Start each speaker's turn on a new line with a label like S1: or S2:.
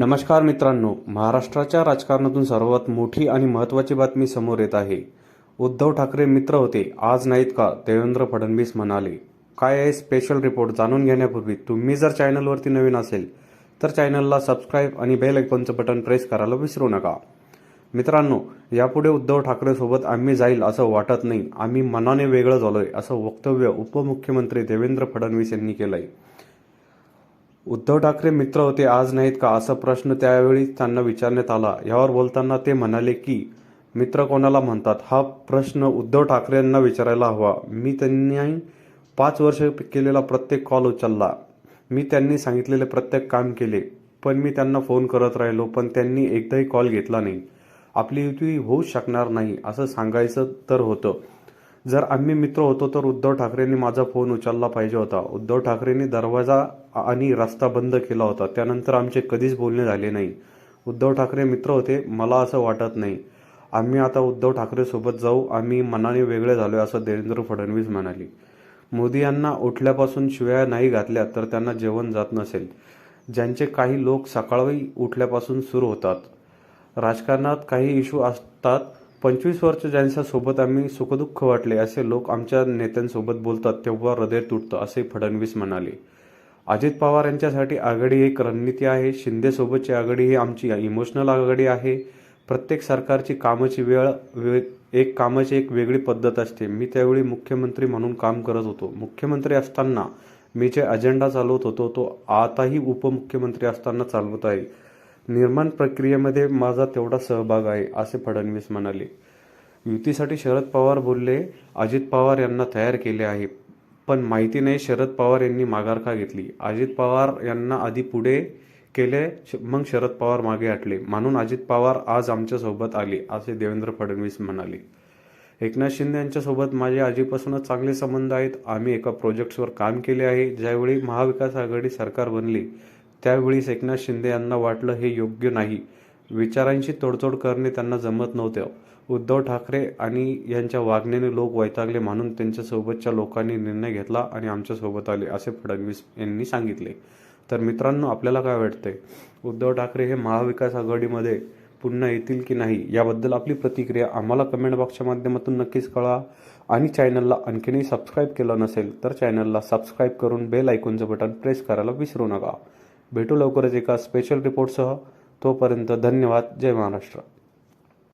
S1: नमस्कार मित्रांनो महाराष्ट्राच्या राजकारणातून सर्वात मोठी आणि महत्त्वाची बातमी समोर येत आहे. उद्धव ठाकरे मित्र होते आज नाहीत का? देवेंद्र फडणवीस म्हणाले. काय आहे स्पेशल रिपोर्ट जाणून घेण्यापूर्वी तुम्ही जर चॅनलवरती नवीन असेल तर चॅनलला सबस्क्राईब आणि बेल आयकॉनचं बटन प्रेस करायला विसरू नका. मित्रांनो यापुढे उद्धव ठाकरेसोबत आम्ही जाईल असं वाटत नाही. आम्ही मनाने वेगळं झालोय असं वक्तव्य उपमुख्यमंत्री देवेंद्र फडणवीस यांनी केलंय. उद्धव ठाकरे मित्र होते आज नाहीत का? असा प्रश्न त्यावेळी त्यांना विचारण्यात आला. यावर बोलताना ते म्हणाले की मित्र कोणाला म्हणतात? हा प्रश्न उद्धव ठाकरे यांना विचारायला हवा. मी त्यांनी पाच वर्ष केलेला प्रत्येक कॉल उचलला. मी त्यांनी सांगितलेले प्रत्येक काम केले पण मी त्यांना फोन करत राहिलो पण त्यांनी एकदाही कॉल घेतला नाही. आपली युती होऊ शकणार नाही असं सांगायचं तर होतं. जर आम्ही मित्र होतो तर उद्धव ठाकरेंनी माझा फोन उचलला पाहिजे होता. उद्धव ठाकरेंनी दरवाजा आणि रस्ता बंद केला होता. त्यानंतर आमचे कधीच बोलणे झाले नाही. उद्धव ठाकरे मित्र होते मला असं वाटत नाही. आम्ही आता उद्धव ठाकरेसोबत जाऊ आम्ही मनाने वेगळे झालोय असं देवेंद्र फडणवीस म्हणाले. मोदी यांना उठल्यापासून शिव्या नाही घातल्या तर त्यांना जेवण जात नसेल. ज्यांचे काही लोक सकाळी उठल्यापासून सुरू होतात. राजकारणात काही इशू असतात पंचवीस वर्ष ज्यांच्या सोबत आम्ही सुखदुःख वाटले असे लोक आमच्या नेत्यांसोबत बोलतात तेव्हा हृदय तुटतं असे फडणवीस म्हणाले. अजित पवार यांच्यासाठी आघाडी एक रणनीती आहे. शिंदेसोबतची आघाडी ही आमची इमोशनल आघाडी आहे. प्रत्येक सरकारची कामाची वेळ वे एक कामाची एक वेगळी पद्धत असते. मी त्यावेळी मुख्यमंत्री म्हणून काम करत होतो. मुख्यमंत्री असताना मी जे अजेंडा चालवत होतो तो आताही उपमुख्यमंत्री असताना चालवत आहे. निर्माण प्रक्रियेमध्ये माझा तेवढा सहभाग आहे असे फडणवीस म्हणाले. युतीसाठी शरद पवार बोलले अजित पवार यांना तयार केले आहे. पण माहिती नाही शरद पवार यांनी माघार का घेतली. अजित पवार यांना आधी पुढे केले श- मग शरद पवार मागे हटले. म्हणून अजित पवार आज आमच्यासोबत आले असे देवेंद्र फडणवीस म्हणाले. एकनाथ शिंदे यांच्यासोबत माझे आजीपासूनच चांगले संबंध आहेत. आम्ही एका प्रोजेक्ट्सवर काम केले आहे. ज्यावेळी महाविकास आघाडी सरकार बनली त्यावेळीच एकनाथ शिंदे यांना वाटलं हे योग्य नाही. विचारांशी तोडतोड करणे त्यांना जमत नव्हतं. उद्धव ठाकरे आणि यांच्या वागण्याने लोक वैतागले म्हणून त्यांच्यासोबतच्या लोकांनी निर्णय घेतला आणि आमच्यासोबत आले असे फडणवीस यांनी सांगितले. तर मित्रांनो आपल्याला काय वाटतंय? उद्धव ठाकरे हे महाविकास आघाडीमध्ये पुन्हा येतील की नाही? याबद्दल आपली प्रतिक्रिया आम्हाला कमेंट बॉक्सच्या माध्यमातून नक्कीच कळा आणि चॅनलला आणखीनही सबस्क्राईब केलं नसेल तर चॅनलला सबस्क्राईब करून बेल आयकॉनचं बटन प्रेस करायला विसरू नका. भेटू लवकरच एका स्पेशल रिपोर्टसह तोपर्यंत धन्यवाद. जय महाराष्ट्र.